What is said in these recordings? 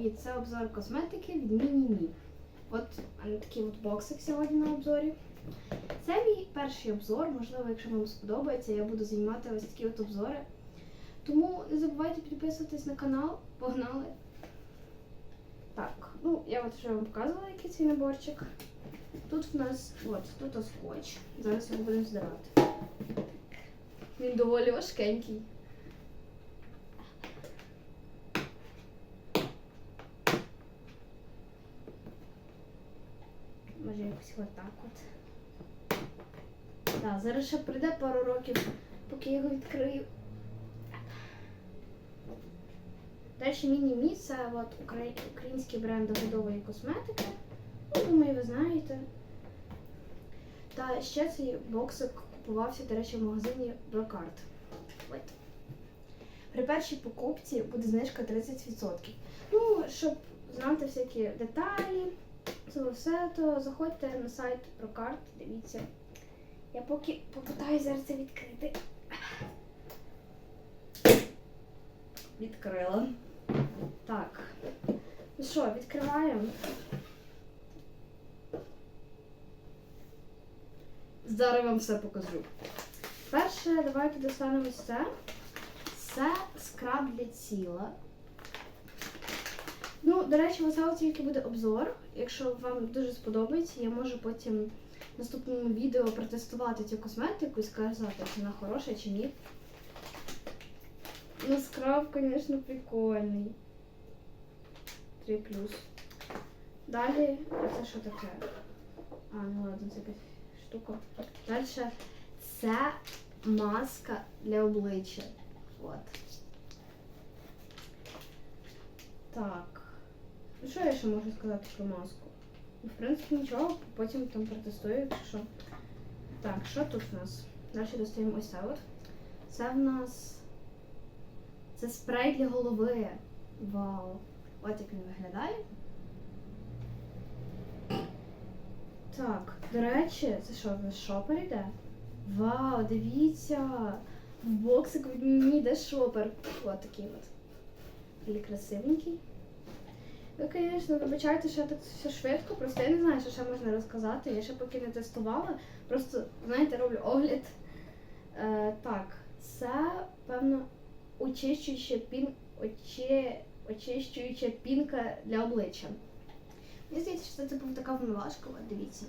привіт! Це обзор косметики від Міні-Мі. От мене такий от боксик сьогодні на обзорі. Це мій перший обзор. Можливо, якщо вам сподобається, я буду знімати ось такі от обзори. Тому не забувайте підписуватись на канал. Погнали! Так, ну я от вже вам показувала, який цей наборчик. Тут в нас от, тут скотч. Зараз його будемо здирати. Він доволі важкенький. Може якось отак от. Так, зараз ще прийде пару років, поки я його відкрию. Далі міні-мі це от украї- український бренд доглядової косметики. Ну, думаю, ви знаєте. Та ще цей боксик купувався, до речі, в магазині Брокарт. При першій покупці буде знижка 30%. Ну, щоб знати всякі деталі, це все, то заходьте на сайт Прокарт, дивіться. Я поки попитаюся зараз це відкрити. Відкрила. Так. Ну що, відкриваємо. Зараз вам все покажу. Перше, давайте достанемо це. Це скраб для тіла. Ну, до речі, ось це тільки буде обзор. Якщо вам дуже сподобається, я можу потім в наступному відео протестувати цю косметику і сказати, чи вона хороша чи ні. Ну, скраб, звісно, прикольний. 3 плюс. Далі, це що таке? А, ну ладно, це якась штука. Далі це маска для обличчя. От. Так. Ну що я ще можу сказати про маску? Ну, в принципі, нічого, потім там протестую, якщо що. Так, що тут в нас? Далі достаємо ось це от. Це в нас. Це спрей для голови. Вау! От як він виглядає. Так, до речі, це що, в шопер іде? Вау, дивіться! В боксик від мені йде шопер. От такий от. Красивенький. Ви, звісно, вибачайте, що так все швидко, просто я не знаю, що ще можна розказати. Я ще поки не тестувала. Просто, знаєте, роблю огляд. Е, так, це, певно, очищуюча пін... очі... очищуюча пінка для обличчя. Мені здається, що це типу така вмивашка, дивіться.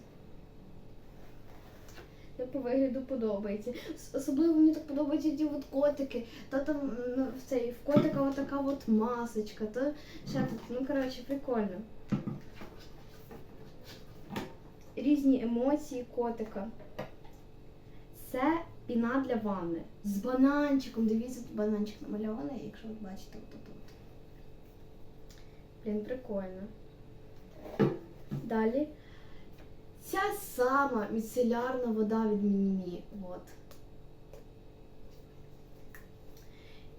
По вигляду подобається. Особливо мені так подобаються ті от котики. Та там ну, в цей в котика от така от масочка, та ще тут. Ну коротше, прикольно. Різні емоції котика. Це піна для ванни. З бананчиком. Дивіться, тут бананчик намальований, якщо ви бачите от тут. Блін, прикольно. Далі. Ця сама міцелярна вода від Мінімі. От.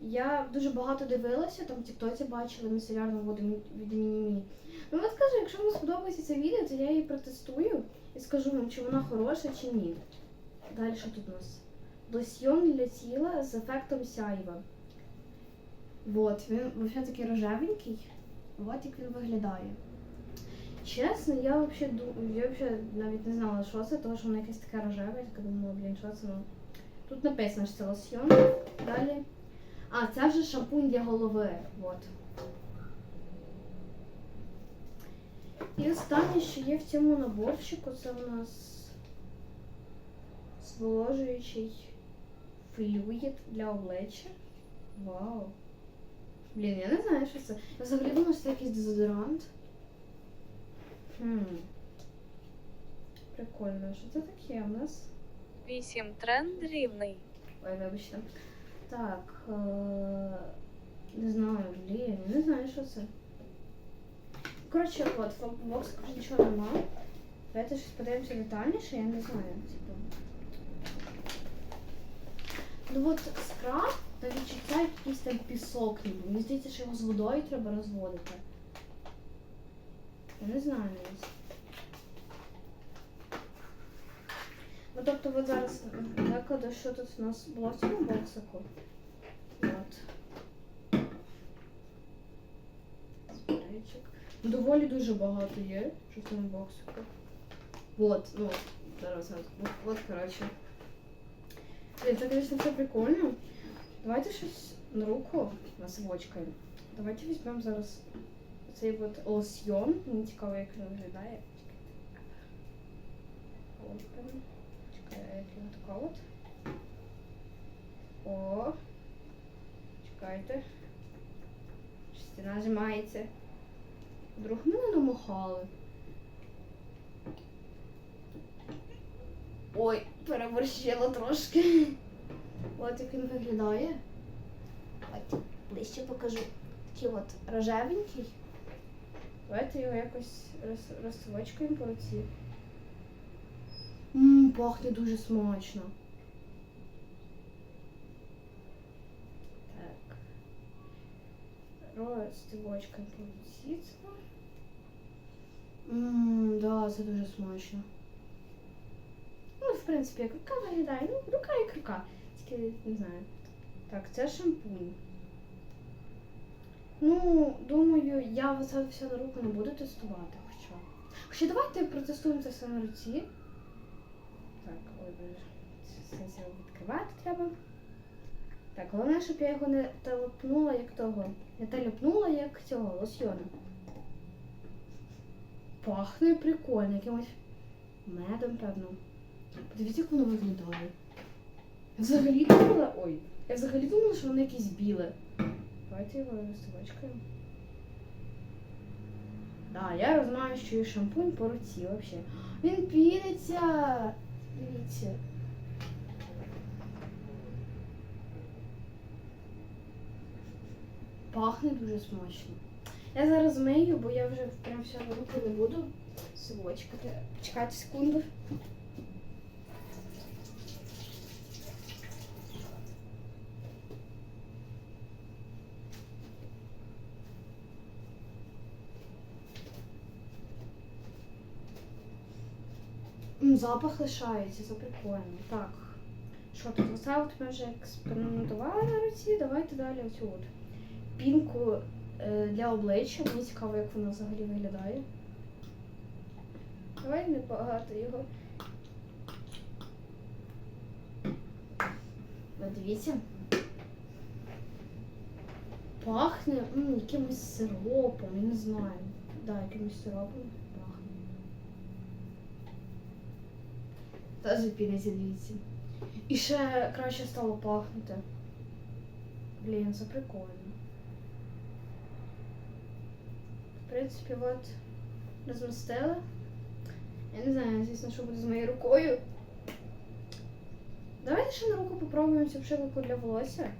Я дуже багато дивилася, там в Тіктоці бачила міцелярну воду від Мінімі. Ну от кажу, якщо вам сподобається це відео, то я її протестую і скажу вам, чи вона хороша, чи ні. Далі тут у нас? Лосьйон для тіла з ефектом сяйва. От, він взагалі такий рожевенький. От як він виглядає. Чесно, я вообще я вообще навіть не знала, що це, тому що воно якесь таке рожеве, я така думала, блін, що це. Ну. Тут написано, що це лосьйон. Далі. А, це вже шампунь для голови. От. І останнє, що є в цьому наборчику, це у нас зволожуючий флюїд для обличчя. Вау. Блін, я не знаю, що це. Я взагалі думала, що це якийсь дезодорант. Хм. Прикольно, що це таке у нас? 8 тренд рівний. Ой, вибачте. Так. Е- не знаю, блін, не знаю, що це. Коротше, от, вже нічого немає. Давайте щось подивимося детальніше, я не знаю, типу. Ну от скраб та відчуття якийсь там пісок ніби. Мені здається, що його з водою треба розводити. Я не знаю навіть. Ну тобто от зараз викладу, що тут у нас було в цьому боксику. От. Спрей. Доволі дуже багато є, що в цьому боксику. Вот, ну, зараз. От, от коротше. Блін, це, звісно, все прикольно. Давайте щось на руку носовочкою. Давайте візьмемо зараз цей от лосьйон. Мені цікаво, як він виглядає. Open. Чекай, а як його така от. О. Чекайте. Щось нажимається. Вдруг мене намахали. Ой, переборщила трошки. От як він виглядає. От, ближче покажу. Такий от рожевенький. Давайте його якось роз, розсвочкаємо по руці. Ммм, пахне дуже смачно. Так. Розсвочкаємо по руці. Ммм, да, це дуже смачно. Ну, в принципі, як рука виглядає. Ну, рука як рука. Тільки не знаю. Так, це шампунь. Ну, думаю, я це все на руку не буду тестувати, хоча. Хоча давайте протестуємо це все на руці. Так, ой. Це відкривати треба. Так, головне, щоб я його не телепнула як того. Не телепнула як цього лосьйона. Пахне прикольно, якимось медом, певно. Подивіться, як воно виглядає. Я взагалі думала. Ой, я взагалі думала, що воно якесь біле. Його розсилочкою. Да, я розмащую шампунь по руці взагалі. Він піниться. Дивіться. Пахне дуже смачно. Я зараз мию, бо я вже прям все на руки не буду сивочкати. Чекайте секунду. Запах лишається, це прикольно. Так. Що тут? Оце от ми вже експериментували на руці. Давайте далі оцю от пінку е, для обличчя. Мені цікаво, як вона взагалі виглядає. Давай не багато його. Дивіться. Пахне м, якимось сиропом, я не знаю. Да, якимось сиропом пахне. Та піниться, дивіться. І ще краще стало пахнути. Блін, це прикольно. В принципі, от розмістила. Я не знаю, звісно, що буде з моєю рукою. Давайте ще на руку попробуємо цю пшикалку для волосся.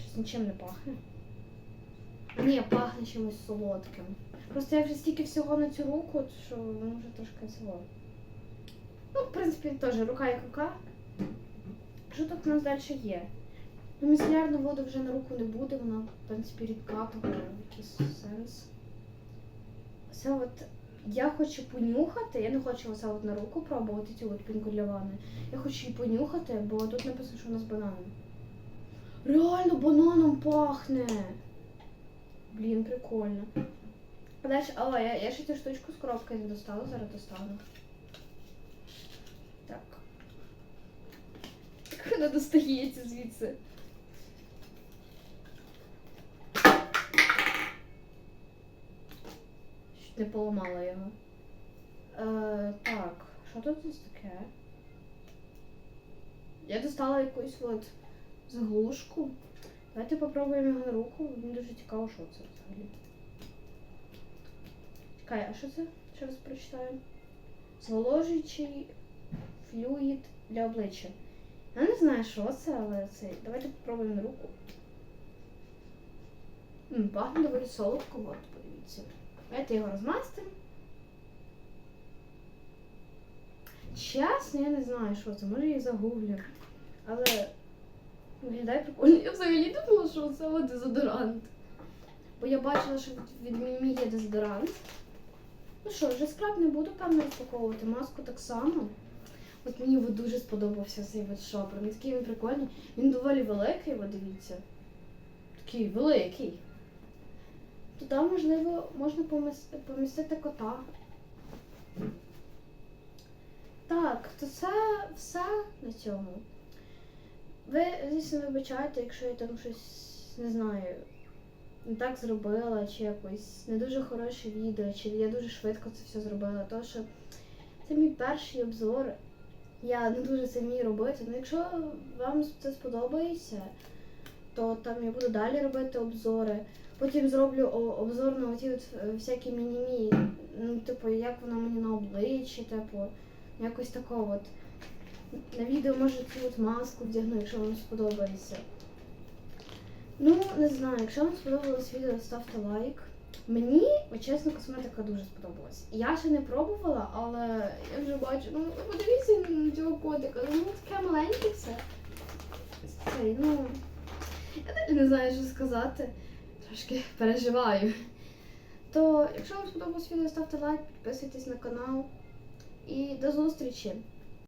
Щось нічим не пахне. Ні, пахне чимось солодким. Просто я вже стільки всього на цю руку, що воно вже трошки село. Ну, в принципі, теж рука як рука. Що тут у нас далі є? Ну, міцелярну воду вже на руку не буде, вона, в принципі, рідка, того якийсь сенс. Це от я хочу понюхати, я не хочу оце от на руку пробувати цю от пінку для ванни. Я хочу її понюхати, бо тут написано, що у нас банан. Реально бананом пахне. Блін, прикольно. Далі, а, я, я ще цю штучку з коробки не достала, зараз достану. Так. Як вона достається звідси? Чуть не поламала його. Е, так, що тут нас таке? Я достала якусь от заглушку. Давайте попробуємо його на руку. Мені дуже цікаво, що це взагалі. Чекай, а що це? Ще раз прочитаю. Зволожуючий флюїд для обличчя. Я не знаю, що це, але це. Давайте попробуємо руку. М, пахне доволі солодко, от, подивіться. Давайте його розмастимо. Чесно, я не знаю, що це. Може я і загуглю. Але виглядає прикольно. Я взагалі думала, що це дезодорант. Бо я бачила, що від Мімі є дезодорант. Ну що, вже скраб не буду певно розпаковувати, маску так само. От мені дуже сподобався цей от шопер. Він такий він прикольний. Він доволі великий, от дивіться. такий великий. Туди, можливо, можна помістити кота. Так, то це все на цьому. Ви, звісно, вибачайте, якщо я там щось не знаю, не так зробила, чи якось не дуже хороше відео, чи я дуже швидко це все зробила. Тому що це мій перший обзор. Я не дуже це вмію робити. Ну, якщо вам це сподобається, то там я буду далі робити обзори. Потім зроблю обзор на оті от е, всякі мінімі, ну, типу, як вона мені на обличчі, типу, якось такого от. На відео може цю от маску вдягну, якщо вам сподобається. Ну, не знаю, якщо вам сподобалось відео, ставте лайк. Мені, чесно, косметика дуже сподобалась. Я ще не пробувала, але я вже бачу, ну подивіться на цього котика, ну таке маленьке все. Цей, ну, я не знаю, що сказати. Трошки переживаю. То, якщо вам сподобалось відео, ставте лайк, підписуйтесь на канал. І до зустрічі!